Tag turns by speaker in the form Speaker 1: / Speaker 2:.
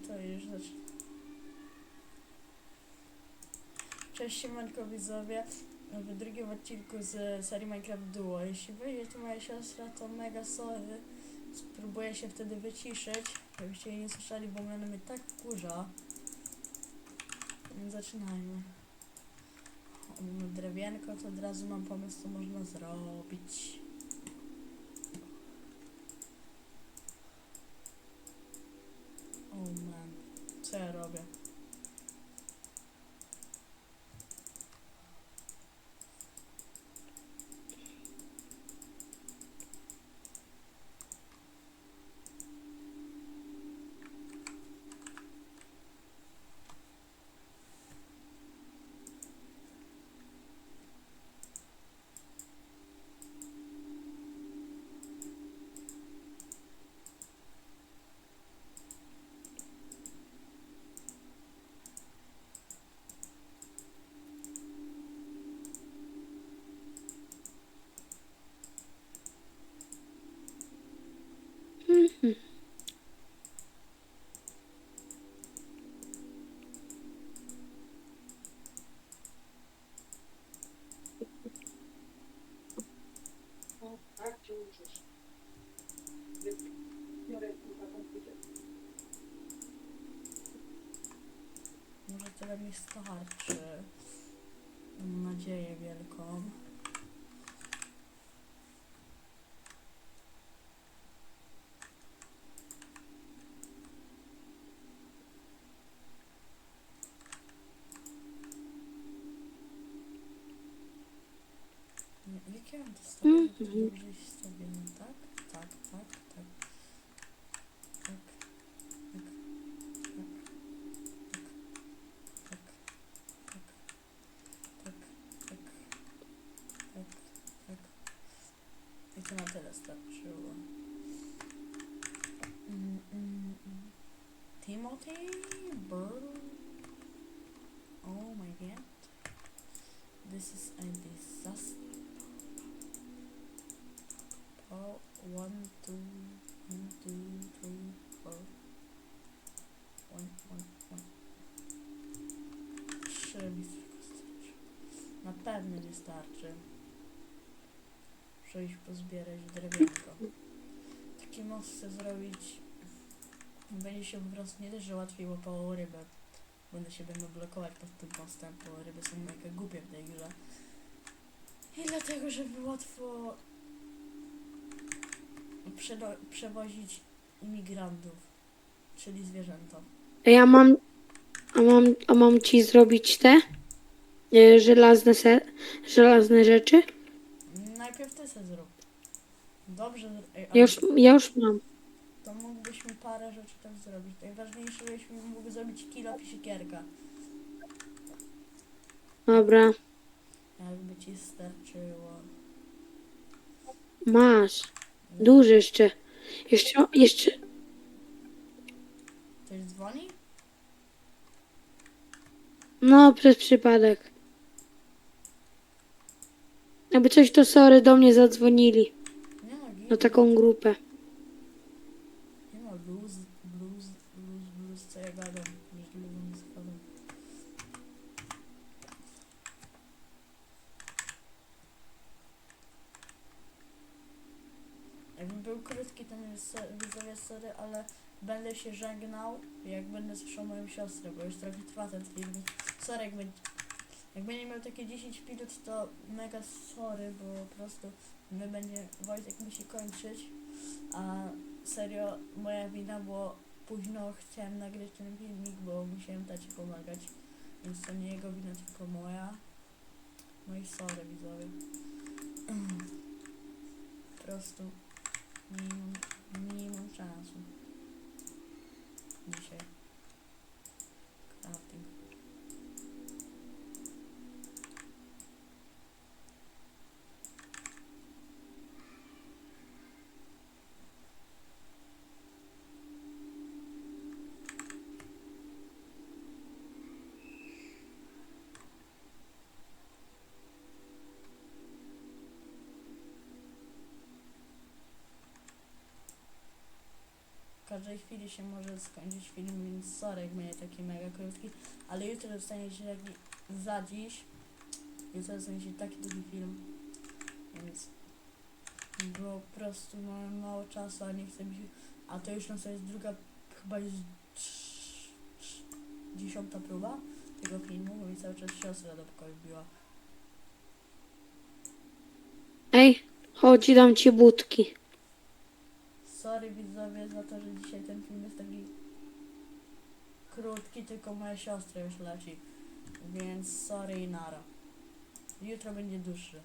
Speaker 1: to już zacznę. Cześć siemanko widzowie. W drugim odcinku z serii Minecraft Duo. Jeśli wyjdzie tu moja siostra, to mega sorry. Spróbuję się wtedy wyciszyć, żebyście jej nie słyszeli, bo ona mnie tak wkurza. Więc Zaczynajmy. O, mamy drewienko, to od razu mam pomysł, co można zrobić. Może tyle mi starczy. Mam nadzieję wielką. Jakie to
Speaker 2: Mhm.
Speaker 1: I to na tyle starczyło. Timothy. Oh my god. This is a disaster. One, two, one, two, three, four. One, one, one. Trzy mi tylko starczy. Na pewno nie starczy. Muszę iść pozbierać drewienko. Taki most chcę zrobić. Będzie się po prostu nie że łatwiej łapało rybę. Będę się będę blokować pod tym mostem, bo ryby są mega głupie w tej grze. I dlatego, żeby łatwo przewozić imigrantów, czyli zwierzęta.
Speaker 2: A ja mam, a mam, a mam ci zrobić te e, żelazne, se, żelazne rzeczy?
Speaker 1: Najpierw ty se zrób. Dobrze, ej,
Speaker 2: Ja już, ja już mam.
Speaker 1: to mógłbyśmy parę rzeczy tak zrobić. Najważniejsze, żebyśmy mógł zrobić kilo i siekierka.
Speaker 2: Dobra,
Speaker 1: Jakby ci starczyło.
Speaker 2: masz. Duży jeszcze. Jeszcze, jeszcze.
Speaker 1: Ktoś dzwoni?
Speaker 2: No, przez przypadek. Jakby coś, to sorry, do mnie zadzwonili.
Speaker 1: Nie no, git.
Speaker 2: Na taką grupę.
Speaker 1: Nie no, luz, blues, blues, blues, co ja gadam. Już luzem składam. Jakby był krótki ten widzowie sorry, ale będę się żegnał, jak będę słyszał moją siostrę, bo już trochę trwa ten film. Sorry, jak będzie, jak będzie miał takie 10 minut, to mega sorry, bo po prostu my będzie, Wojtek musi kończyć, a serio moja wina, bo późno chciałem nagrać ten filmik, bo musiałem tacie pomagać, więc to nie jego wina, tylko moja. No i sorry widzowie. Po prostu każdej chwili się może skończyć film, więc sorry, jak będzie taki mega krótki, ale jutro dostaniecie taki, za dziś, jutro dostaniecie taki długi film, więc bo po prostu mamy mało czasu, a nie chcę mi się, a to już na co jest druga, chyba trz- dziesiąta próba tego filmu, bo mi cały czas siostra do pokoju biła.
Speaker 2: Ej, chodź, dam ci budki.
Speaker 1: Sorry widzowie za to, że dzisiaj ten film jest taki krótki, tylko moja siostra już leci. Więc sorry i nara. Jutro będzie dłuższy.